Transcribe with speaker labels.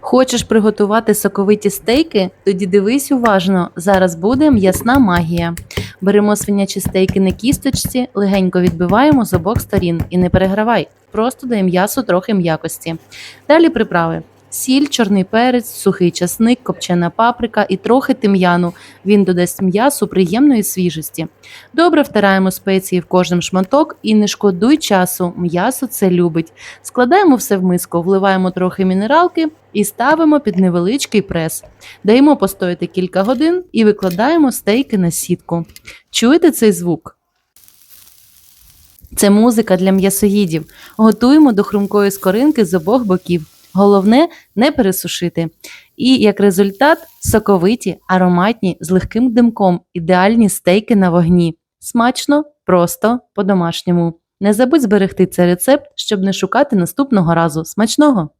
Speaker 1: Хочеш приготувати соковиті стейки? Тоді дивись уважно. Зараз буде м'ясна магія. Беремо свинячі стейки на кісточці, легенько відбиваємо з обох сторін і не перегравай. Просто дай м'ясу трохи м'якості. Далі приправи. Сіль, чорний перець, сухий часник, копчена паприка і трохи тим'яну. Він додасть м'ясу приємної свіжості. Добре втираємо спеції в кожен шматок і не шкодуй часу. М'ясо це любить. Складаємо все в миску, вливаємо трохи мінералки і ставимо під невеличкий прес. Даємо постояти кілька годин і викладаємо стейки на сітку. Чуєте цей звук? Це музика для м'ясоїдів. Готуємо до хрумкої скоринки з обох боків. Головне не пересушити. І як результат соковиті, ароматні, з легким димком, ідеальні стейки на вогні. Смачно, просто, по-домашньому. Не забудь зберегти цей рецепт, щоб не шукати наступного разу. Смачного!